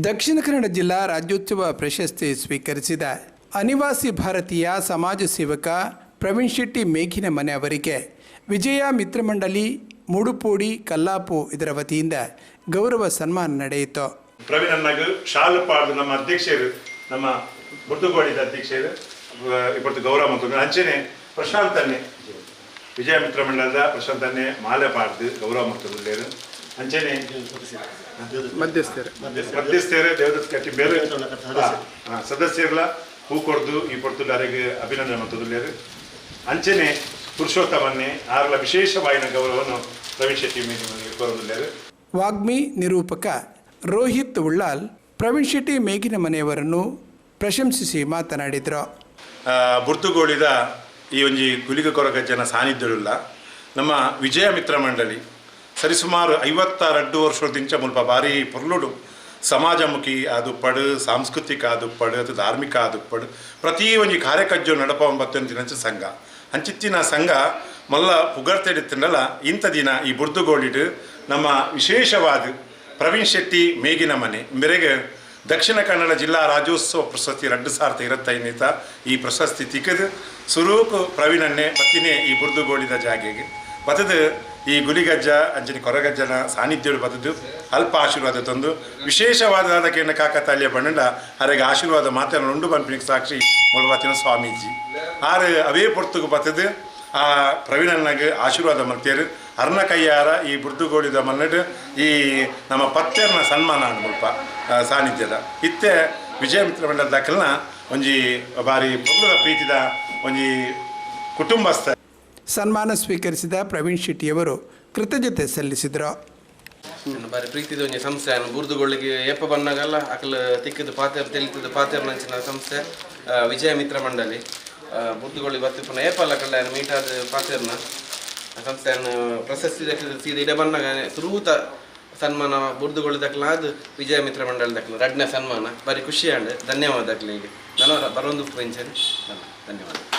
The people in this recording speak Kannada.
ದಕ್ಷಿಣ ಕನ್ನಡ ಜಿಲ್ಲಾ ರಾಜ್ಯೋತ್ಸವ ಪ್ರಶಸ್ತಿ ಸ್ವೀಕರಿಸಿದ ಅನಿವಾಸಿ ಭಾರತೀಯ ಸಮಾಜ ಸೇವಕ ಪ್ರವೀಣ್ ಶೆಟ್ಟಿ ಮೇಘಿನ ಮನೆ ಅವರಿಗೆ ವಿಜಯ ಮಿತ್ರಮಂಡಲಿ ಮೂಡುಪೋಡಿ, ಕಲ್ಲಾಪು ಇದರ ವತಿಯಿಂದ ಗೌರವ ಸನ್ಮಾನ ನಡೆಯಿತು. ಪ್ರವೀಣ್ ಶಾಲಪಾಡು ಶಾಲು ನಮ್ಮ ಅಧ್ಯಕ್ಷರು, ನಮ್ಮ ಮುಟ್ಟುಗೋಡಿದ ಅಧ್ಯಕ್ಷರು ಇವತ್ತು ಗೌರವ ಮತ್ತು ಅಂಚನೆ ಪ್ರಶಾಂತನೆ ವಿಜಯ ಮಿತ್ರ ಮಂಡಲದ ಪ್ರಶಾಂತನೆ ಮಾಲೆ ಪಾಡ್ದು ಗೌರವ ಮತ್ತು ಅಂಚೆನೆ ಮಧ್ಯಸ್ಥರು ಮಧ್ಯಸ್ಥರೇ ದೇವದತ್ ಕಟ್ಟಿ ಬೇರೆ ಹಾ, ಸದಸ್ಯರ್ಲ ಹೂ ಕೊಡ್ದು ಈ ಪೊರ್ತುಲಾರಿಗೆ ಅಭಿನಂದನೆ ಮತ್ತು ಅಂಚೆನೆ ಪುರುಷೋತ್ತಮನ್ನೇ ಆರ್ಲ ವಿಶೇಷವಾಯಿನ ಗೌರವವನ್ನು ಪ್ರವೀಣ್ ಶೆಟ್ಟಿ ಮೇಲೆ ಕೋರದಿದ್ದಾರೆ ವಾಗ್ಮಿ ನಿರೂಪಕ ರೋಹಿತ್ ಉಳ್ಳಾಲ್ ಪ್ರವೀಣ್ ಶೆಟ್ಟಿ ಮೇಗಿನ ಮನೆಯವರನ್ನು ಪ್ರಶಂಸಿಸಿ ಮಾತನಾಡಿದರು. ಆ, ಬುರ್ದುಗೋಳಿದ ಈ ಒಂಜಿ ಗುಲಿಗ ಜನ ಸಾನ್ನಿಧ್ಯಡುಲ್ಲ ನಮ್ಮ ವಿಜಯ ಮಿತ್ರ ಮಂಡಳಿ ಸರಿಸುಮಾರು ಐವತ್ತಾರಡ್ಡು ವರ್ಷದಿಂಚ ಮುಲ್ಪ ಬಾರಿ ಪುರ್ಲುಡು. ಸಮಾಜಮುಖಿ ಆದುಪ್ಪಡು, ಸಾಂಸ್ಕೃತಿಕ ಅದು ಪಡು ಅದು ಧಾರ್ಮಿಕ ಆದುಪ್ಪಡು. ಪ್ರತಿ ಒಂಜಿ ಕಾರ್ಯಕಜ್ಜು ನಡಪ ಬತ್ತಂತಿನಂಚ ಸಂಘ. ಅಂಚಿತ್ತಿನ ಸಂಘ ಮಲ್ಲ ಪುಗರ್ತೆಡಿತ್ತಿಂಡಲ ಇಂಥ ದಿನ ಈ ಬುರ್ದುಗೋಳಿಡು ನಮ್ಮ ವಿಶೇಷವಾದ ಪ್ರವೀಣ್ ಶೆಟ್ಟಿ ಮೇಗಿನ ಮನೆ. ಮೆರೆಗೆ ದಕ್ಷಿಣ ಕನ್ನಡ ಜಿಲ್ಲಾ ರಾಜ್ಯೋತ್ಸವ ಪ್ರಶಸ್ತಿ ಎರಡು ಸಾವಿರದ ಇರತ್ತೈನೇತ ಈ ಪ್ರಶಸ್ತಿ ತಿಕ್ಕದು ಸುರೂಕು ಪ್ರವೀಣನ್ನೇ ಬತ್ತಿನೇ ಈ ಬುರ್ದುಗೋಳಿದ ಜಾಗೆಗೆ. ಬತದು ಈ ಗುಲಿಗಜ್ಜ, ಅಂಜನಿ ಕೊರಗಜ್ಜನ ಸಾನ್ನಿಧ್ಯಗಳು ಬಂದದ್ದು ಅಲ್ಪ ಆಶೀರ್ವಾದ ತಂದು ವಿಶೇಷವಾದ ಅದಕ್ಕೆ ಕಾಕತಾಲಿಯ ಬಣ್ಣಂಡ ಅರೆಗೆ ಆಶೀರ್ವಾದ ಮಾತನ್ನು ಉಂಡು ಬಂಪಿನಿಗೆ ಸಾಕ್ಷಿ ಮುಳುವತ್ತಿನ ಸ್ವಾಮೀಜಿ. ಆರು ಅವೇ ಪೊರ್ತುಗು ಬತದು ಆ ಪ್ರವೀಣನಾಗ ಆಶೀರ್ವಾದ ಮಲ್ತಿಯರು ಅರ್ನ ಕೈಯಾರ ಈ ಬುರ್ದುಗೋಳಿದ ಮನ್ನಡು, ಈ ನಮ್ಮ ಪತ್ತೆರ್ನ ಸನ್ಮಾನ ಮುಲ್ಪ ಸಾನ್ನಿಧ್ಯದ. ಇತ್ತೆ ವಿಜಯ ಮಿತ್ರ ಮಂಡಲ ದಾಖಲನ ಒಂಜಿ ಬಾರಿ ಪೊರ್ಲುದ ಪ್ರೀತಿದ ಒಂಜಿ ಕುಟುಂಬಸ್ಥ ಸನ್ಮಾನ ಸ್ವೀಕರಿಸಿದ ಪ್ರವೀಣ್ ಶೆಟ್ಟಿಯವರು ಕೃತಜ್ಞತೆ ಸಲ್ಲಿಸಿದರು. ಬಾರಿ ಪ್ರೀತಿದ ಒಂಜಿ ಸಂಸ್ಥೆ. ಬುರ್ದುಗೊಳ್ಳಿಗೆ ಏಪ ಬಂದಾಗಲ್ಲ ಅಕಲ ತಿಕ್ಕಿದ ಪಾತೆರ್ ತೆಲಿತದ ಪಾತೆರ್ ನಂಚಿನ ಸಂಸ್ಥೆ ವಿಜಯ ಮಿತ್ರ ಮಂಡಳಿ. ಬುರ್ದುಗೊಳ್ಳಿ ಬತ್ತಿ ಪುನಃ ಏಪಲ್ಲ ಕಲ್ಯಾಣ ಮೀಟಾದ ಪಾತೆರ್ನ. ಪ್ರಶಸ್ತಿ ದಕ್ಕದ ಸೀದ ಇಡ ಬಂದಾಗ ತುರೂತ ಸನ್ಮಾನ ಬುರ್ದುಗೊಳ್ಳಿ ಅದು ವಿಜಯ ಮಿತ್ರ ಮಂಡಳಿ ದಕ್ಕಲು ರಡ್ನ ಸನ್ಮಾನ. ಬಾರಿ ಖುಷಿ ಆಂಡ್ ಧನ್ಯವಾದ ದಕ್ಲಿಗೆ ನಾನು ಬರೋಂದು ಪೆಂಚನ್ ಧನ್ಯವಾದ.